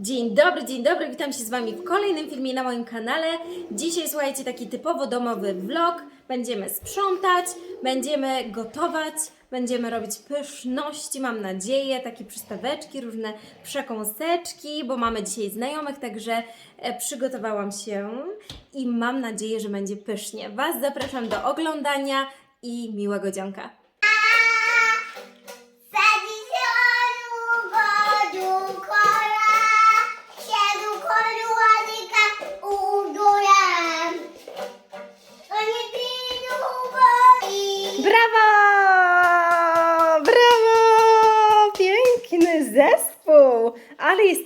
Dzień dobry, dzień dobry, witam się z Wami w kolejnym filmie na moim kanale. Dzisiaj słuchajcie, taki typowo domowy vlog. Będziemy sprzątać, będziemy gotować, będziemy robić pyszności, mam nadzieję, takie przystaweczki, różne przekąseczki, bo mamy dzisiaj znajomych, także e, przygotowałam się i mam nadzieję, że będzie pysznie. Was zapraszam do oglądania i miłego dzionka.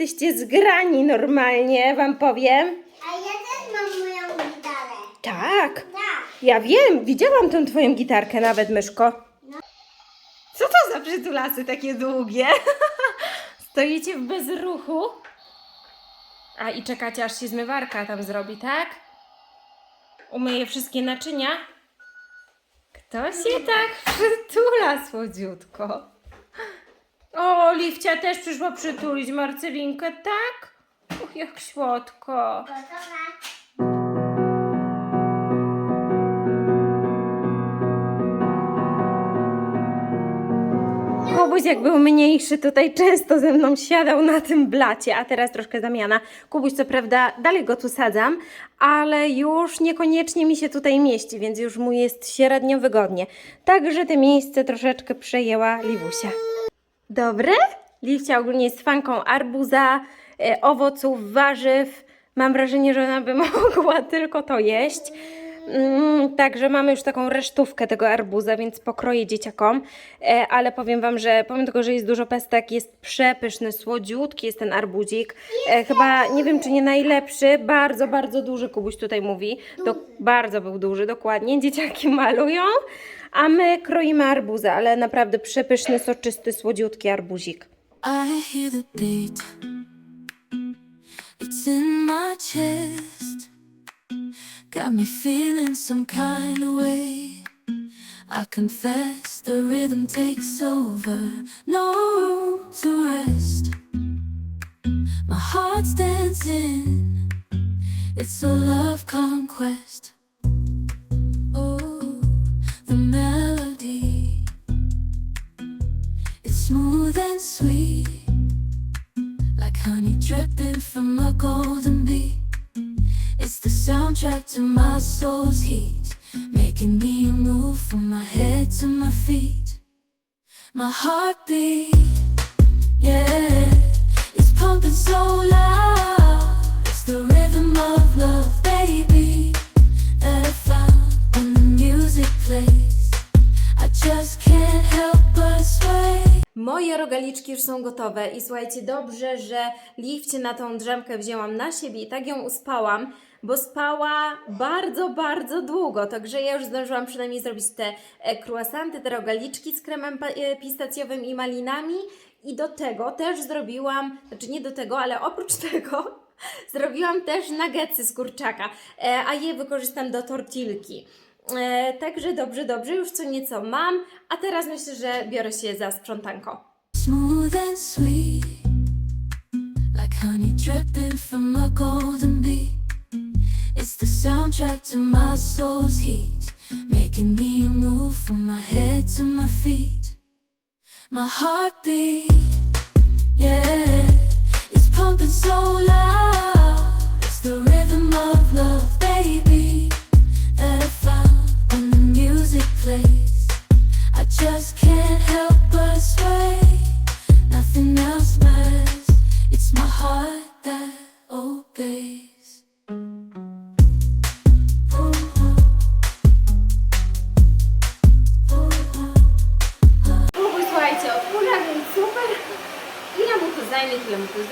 Jesteście zgrani normalnie, wam powiem. A ja też mam moją gitarę. Tak, Tak. ja wiem, widziałam tą twoją gitarkę nawet, myszko. Co to za przytulasy takie długie? Stoicie w bezruchu? A i czekacie, aż się zmywarka tam zrobi, tak? Umyje wszystkie naczynia? Kto się tak przytula słodziutko? O, Liwcia też przyszła przytulić Marcelinkę, tak? Och, jak słodko. Gotowa. Kubuś jak był mniejszy, tutaj często ze mną siadał na tym blacie, a teraz troszkę zamiana. Kubuś co prawda dalej go tu sadzam, ale już niekoniecznie mi się tutaj mieści, więc już mu jest średnio wygodnie. Także te miejsce troszeczkę przejęła Liwusia. Dobre? Liwcia ogólnie jest fanką arbuza, e, owoców, warzyw. Mam wrażenie, że ona by mogła tylko to jeść. Mm, także mamy już taką resztówkę tego arbuza, więc pokroję dzieciakom. E, ale powiem Wam, że pomimo tego, że jest dużo pestek, jest przepyszny, słodziutki jest ten arbuzik. E, chyba nie wiem, czy nie najlepszy. Bardzo, bardzo duży Kubuś tutaj mówi. Do, bardzo był duży, dokładnie. Dzieciaki malują, a my kroimy arbuza, ale naprawdę przepyszny, soczysty, słodziutki arbuzik. I hear the beat. It's in my chest. Got me feeling some kind of way. I confess the rhythm takes over. No room to rest. My heart's dancing. It's a love conquest. Oh, the melody. It's smooth and sweet, like honey dripping from a golden my soul's heat, making me move from my head to my feet. My heartbeat, yeah, it's pumping so loud. It's the rhythm of love, baby, I when the music plays. I just can't help but sway. Moje rogaliczki już są gotowe i słuchajcie, dobrze, że liwcie na tą drzemkę wzięłam na siebie i tak ją uspałam, bo spała bardzo, bardzo długo, także ja już zdążyłam przynajmniej zrobić te e, croissanty, te rogaliczki z kremem e, pistacjowym i malinami i do tego też zrobiłam, znaczy nie do tego, ale oprócz tego zrobiłam też nuggetsy z kurczaka, e, a je wykorzystam do tortilki. Także dobrze, dobrze, już co nieco mam, a teraz myślę, że biorę się za sprzątanko. Smooth and sweet, like honey dripping from a golden bee. It's the soundtrack to my soul's heat, making me move from my head to my feet. My heartbeat, yeah,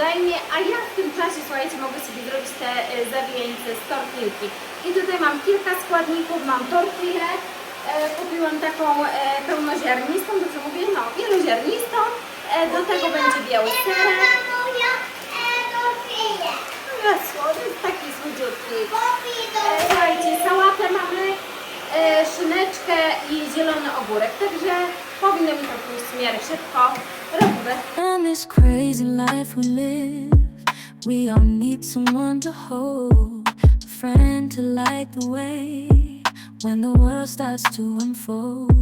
zajmie, a ja w tym czasie, słuchajcie, mogę sobie zrobić te y, zawijające z tortilki. I tutaj mam kilka składników, mam tortillę, e, kupiłam taką e, pełnoziarnistą, dobrze mówię? No, wieloziarnistą. E, do tego będzie biały serek. No, taki słodziutki. E, Słuchajcie, sałatę mamy, e, szyneczkę i zielony ogórek, także powinno mi to pójść w miarę szybko. Robimy. And this crazy life we live, We all need someone to hold, a friend to light the way when the world starts to unfold.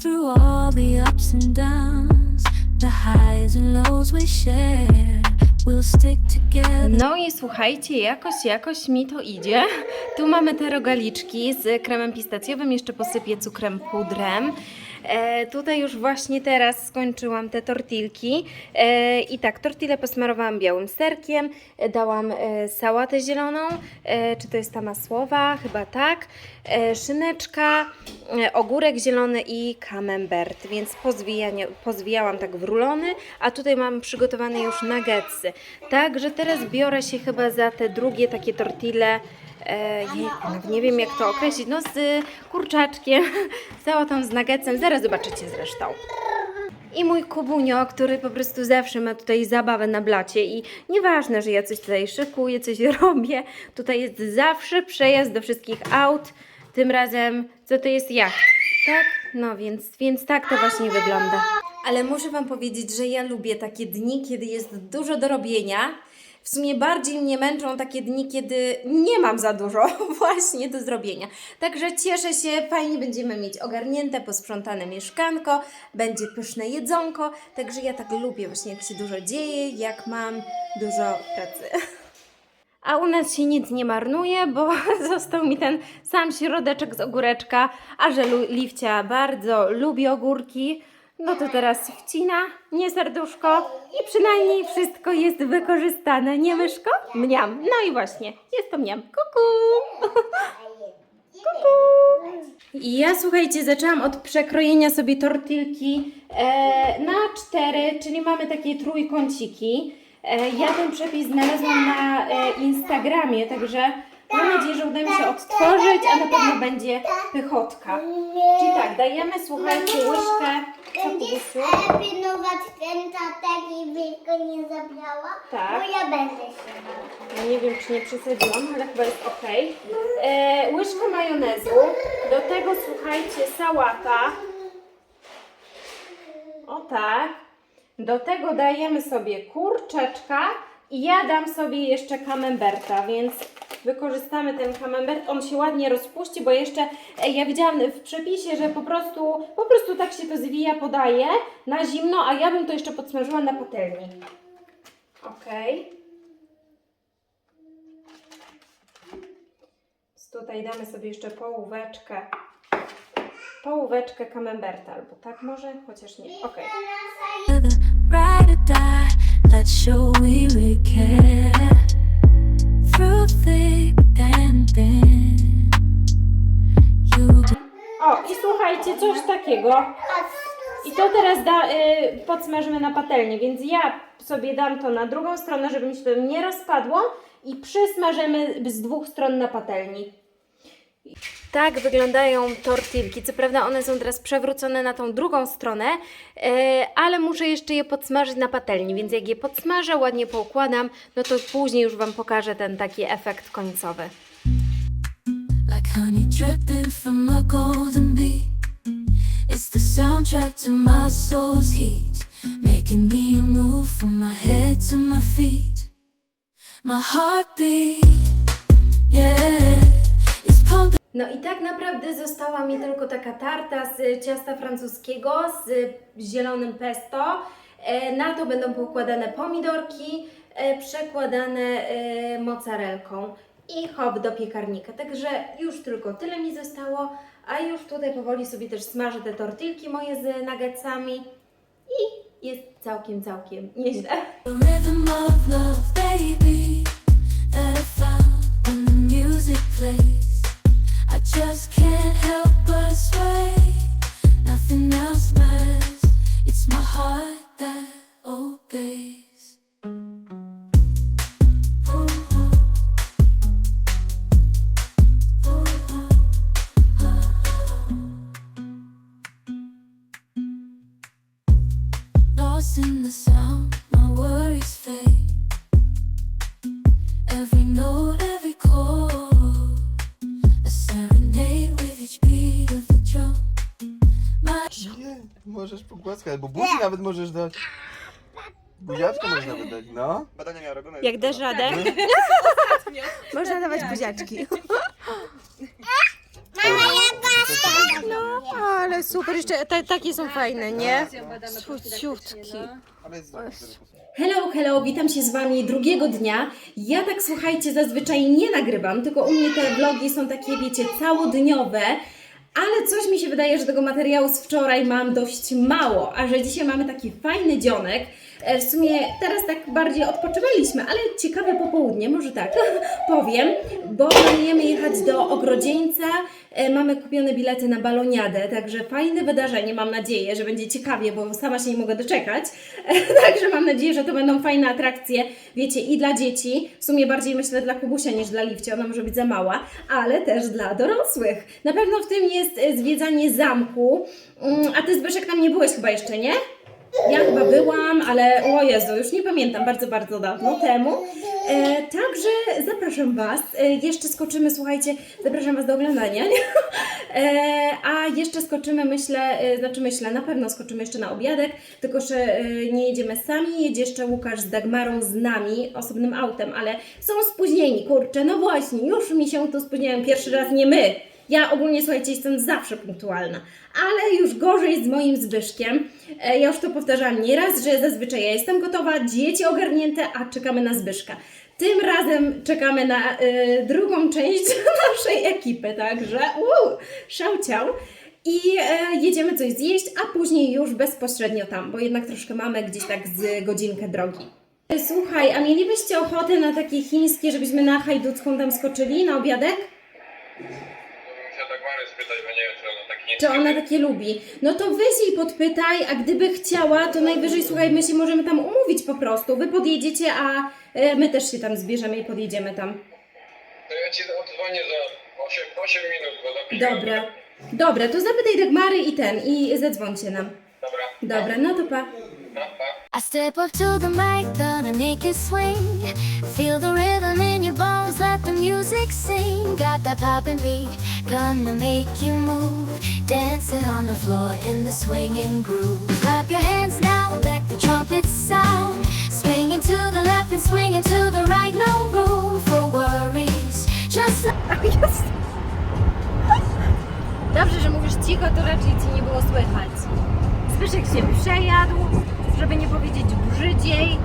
Through all the ups and downs, the highs and lows we share, we'll stick together. No i słuchajcie, jakoś, jakoś mi to idzie. Tu mamy te rogaliczki z kremem pistacjowym, jeszcze posypię cukrem pudrem. E, tutaj już właśnie teraz skończyłam te tortilki. E, I tak, tortille posmarowałam białym serkiem, e, dałam e, sałatę zieloną, e, czy to jest ta masłowa? Chyba tak. E, szyneczka, e, ogórek zielony i camembert, więc pozwijałam tak w rulony, a tutaj mam przygotowane już nuggetsy. Także teraz biorę się chyba za te drugie takie tortille, e, nie wiem jak to określić, no z kurczaczkiem, sałatą z nuggetsem, zaraz zobaczycie zresztą. I mój Kubunio, który po prostu zawsze ma tutaj zabawę na blacie i nieważne, że ja coś tutaj szykuję, coś robię, tutaj jest zawsze przejazd do wszystkich aut, tym razem co to jest jacht, tak? No więc, więc tak to właśnie wygląda. Ale muszę Wam powiedzieć, że ja lubię takie dni, kiedy jest dużo do robienia. W sumie bardziej mnie męczą takie dni, kiedy nie mam za dużo właśnie do zrobienia. Także cieszę się, fajnie będziemy mieć ogarnięte, posprzątane mieszkanko, będzie pyszne jedzonko. Także ja tak lubię właśnie, jak się dużo dzieje, jak mam dużo pracy. A u nas się nic nie marnuje, bo został mi ten sam środeczek z ogóreczka, a że Liwcia bardzo lubi ogórki, no to teraz wcina, nie serduszko i przynajmniej wszystko jest wykorzystane, nie myszko? Mniam, no i właśnie, jest to mniam. Kuku! I ja słuchajcie, zaczęłam od przekrojenia sobie tortilki e, na cztery, czyli mamy takie trójkąciki. E, ja ten przepis znalazłam na e, Instagramie, także mam nadzieję, że uda mi się odtworzyć, a na pewno będzie pychotka. Czyli tak, dajemy, słuchajcie, łyżkę. Co, Będziesz Kubusiu? e, pilnować ten tatek i byś go nie zabrała? Tak. Bo ja będę się bała. Ja nie wiem, czy nie przesadziłam, ale chyba jest ok. E, łyżka majonezu. Do tego słuchajcie, sałata. O tak. Do tego dajemy sobie kurczaczka i ja dam sobie jeszcze camemberta, więc wykorzystamy ten camembert. On się ładnie rozpuści, bo jeszcze e, ja widziałam w przepisie, że po prostu, po prostu tak się to zwija, podaje na zimno, a ja bym to jeszcze podsmażyła na patelni. Okej. Więc Tutaj damy sobie jeszcze połóweczkę, połóweczkę camemberta, albo tak może, chociaż nie, care. Słuchajcie, coś takiego. I to teraz da, y, podsmażymy na patelnię, więc ja sobie dam to na drugą stronę, żeby mi się to nie rozpadło i przysmażymy z dwóch stron na patelni. Tak wyglądają tortilki. Co prawda one są teraz przewrócone na tą drugą stronę, e, ale muszę jeszcze je podsmażyć na patelni, więc jak je podsmażę, ładnie poukładam, no to później już Wam pokażę ten taki efekt końcowy. like honey dripping from a golden bee. It's the soundtrack to my soul's heat, making me move from my head to my feet. My heartbeat, yeah. No i tak naprawdę została mi tylko taka tarta z ciasta francuskiego z zielonym pesto. E, Na to będą poukładane pomidorki, e, przekładane e, mozzarelką i hop do piekarnika. Także już tylko tyle mi zostało, a już tutaj powoli sobie też smażę te tortilki moje z nuggetsami i jest całkiem, całkiem nieźle. Dać. Buziaczkę można wydać, no. Badania miałem robione. Jak dasz radę? Można dawać buziaczki. No, ale super, jeszcze te, takie są fajne, nie? Słodziutki. Ale jest Hello, hello, witam się z Wami drugiego dnia. Ja tak słuchajcie, zazwyczaj nie nagrywam, tylko u mnie te vlogi są takie, wiecie, całodniowe. Ale coś mi się wydaje, że tego materiału z wczoraj mam dość mało, a że dzisiaj mamy taki fajny dzionek. E, W sumie teraz tak bardziej odpoczywaliśmy, ale ciekawe popołudnie, może tak powiem, bo planujemy jechać do Ogrodzieńca. E, Mamy kupione bilety na baloniadę, także fajne wydarzenie. Mam nadzieję, że będzie ciekawie, bo sama się nie mogę doczekać. Także mam nadzieję, że to będą fajne atrakcje, wiecie, i dla dzieci. W sumie bardziej myślę dla Kubusia niż dla Liwcia, ona może być za mała, ale też dla dorosłych. Na pewno w tym jest e, zwiedzanie zamku. Mm, A ty Zbyszek tam nie byłeś chyba jeszcze, nie? Ja chyba byłam, ale o Jezu, już nie pamiętam, bardzo, bardzo dawno temu. E, także zapraszam Was. E, jeszcze skoczymy, słuchajcie, zapraszam Was do oglądania. E, a jeszcze skoczymy, myślę, e, znaczy myślę, na pewno skoczymy jeszcze na obiadek, tylko że e, nie jedziemy sami, jedzie jeszcze Łukasz z Dagmarą z nami, osobnym autem, ale są spóźnieni, kurczę, no właśnie, już mi się tu spóźniają pierwszy raz, nie my. Ja ogólnie, słuchajcie, jestem zawsze punktualna, ale już gorzej z moim Zbyszkiem. E, Ja już to powtarzałam nieraz, że zazwyczaj ja jestem gotowa, dzieci ogarnięte, a czekamy na Zbyszka. Tym razem czekamy na e, drugą część naszej ekipy, także uu, szałciał. I e, jedziemy coś zjeść, a później już bezpośrednio tam, bo jednak troszkę mamy gdzieś tak z godzinkę drogi. Słuchaj, a mielibyście ochotę na takie chińskie, żebyśmy na hajducką tam skoczyli na obiadek? Spytać, bo nie wiem, czy ona tak nie Czy ona takie lubi? No to weź jej podpytaj, a gdyby chciała, to najwyżej, słuchaj, my się możemy tam umówić po prostu. Wy podjedziecie, a e, my też się tam zbierzemy i podjedziemy tam. To ja ci odzwonię za 8, 8 minut, bo za 5 minut. Dobra. Dobra, to zapytaj Dagmary i ten, i zadzwońcie nam. Dobra. Dobra, no to pa. No, pa. I step up to the mic, gonna make it swing. Feel the rhythm in your bones, let the music sing. Got that poppin' beat, gonna make you move. Dancing on the floor in the swinging groove. Clap your hands now, let the trumpets sound. Swinging to the left and swinging to the right, no room for worries. Just Dobrze, że mówisz cicho, to raczej ci nie było słychać. Zbyszek się przejadł, żeby nie powiedzieć brzydziej,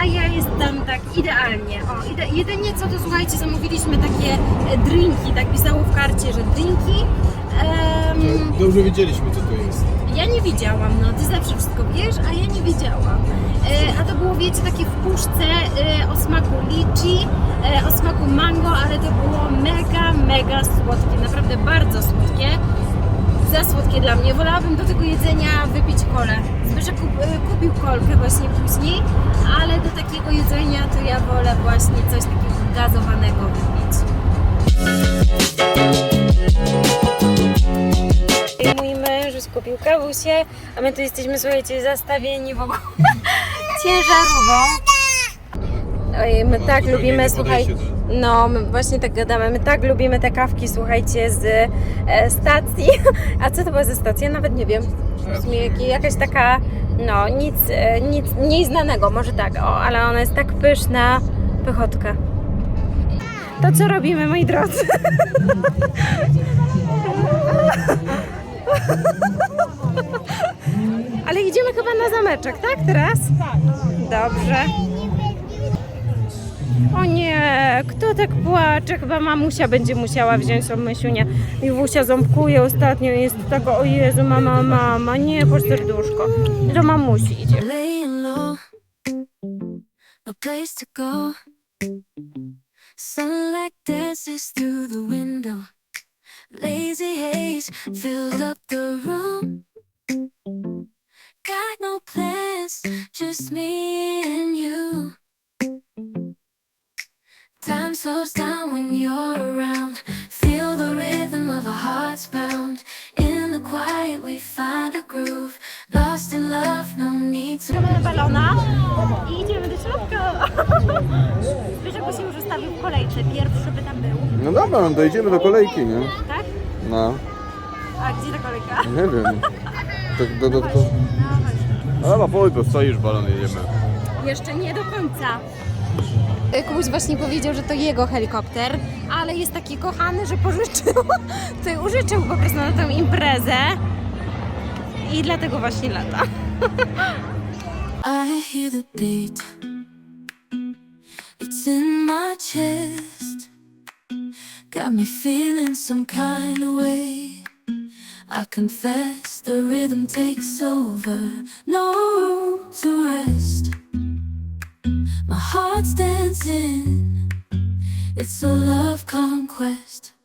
a ja jestem tak idealnie. O, ide jedynie co to słuchajcie, zamówiliśmy takie e, drinki, tak pisało w karcie, że drinki. Em, Dobrze wiedzieliśmy, co to jest. ja nie widziałam, no ty zawsze wszystko wiesz, a ja nie widziałam. E, a to było, wiecie, takie w puszce e, o smaku lichi, e, o smaku mango, ale to było mega, mega słodkie, naprawdę bardzo słodkie. Za słodkie dla mnie. Wolałabym do tego jedzenia wypić kolę. Zbyszek kup, e, kupił kolkę właśnie później, ale do takiego jedzenia to ja wolę właśnie coś takiego gazowanego wypić. Mój męż już kupił kawusie, a my tu jesteśmy, słuchajcie, zastawieni w ogóle ciężarową. Oj, my tak lubimy, słuchaj, no właśnie tak gadamy, my tak lubimy te kawki, słuchajcie, z e, stacji. A co to była ze stacji? Ja nawet nie wiem. Jakaś taka, no nic, e, nic nieznanego, może tak, o, ale ona jest tak pyszna, pychotka. To co robimy, moi drodzy? Ale idziemy chyba na zameczek, tak teraz? Tak. Dobrze. O nie, kto tak płacze? Chyba mamusia będzie musiała wziąć tą mysiunię. I Wusia ząbkuje ostatnio, jest taka, o Jezu, mama, mama, nie, po serduszko. Do mamusi idzie. no. Sunlight dances through the window. Lazy haze fills up the room. Got no plans, just me and you. Time slows down when you're around. Feel the rhythm of our hearts pound. In the quiet, we find a groove. Lost in love, no need to. Balona i idziemy do środka. Zbyszek się już ustawił w kolejce, pierwszy by tam był, No dobra, no dojedziemy do kolejki, nie? tak? No, A gdzie ta kolejka? nie wiem. Tak do, do, do, No. Dobra, powiedz, to stoisz balon, jedziemy. Jeszcze nie do końca. Y, Kubuś właśnie powiedział, że to jego helikopter, ale jest taki kochany, że pożyczył, ty użyczył po prostu na tę imprezę i dlatego właśnie lata. I hear the beat. It's in my chest. Got me feeling some kind of way. I confess the rhythm takes over. No room to rest. Heart's dancing. It's a love conquest.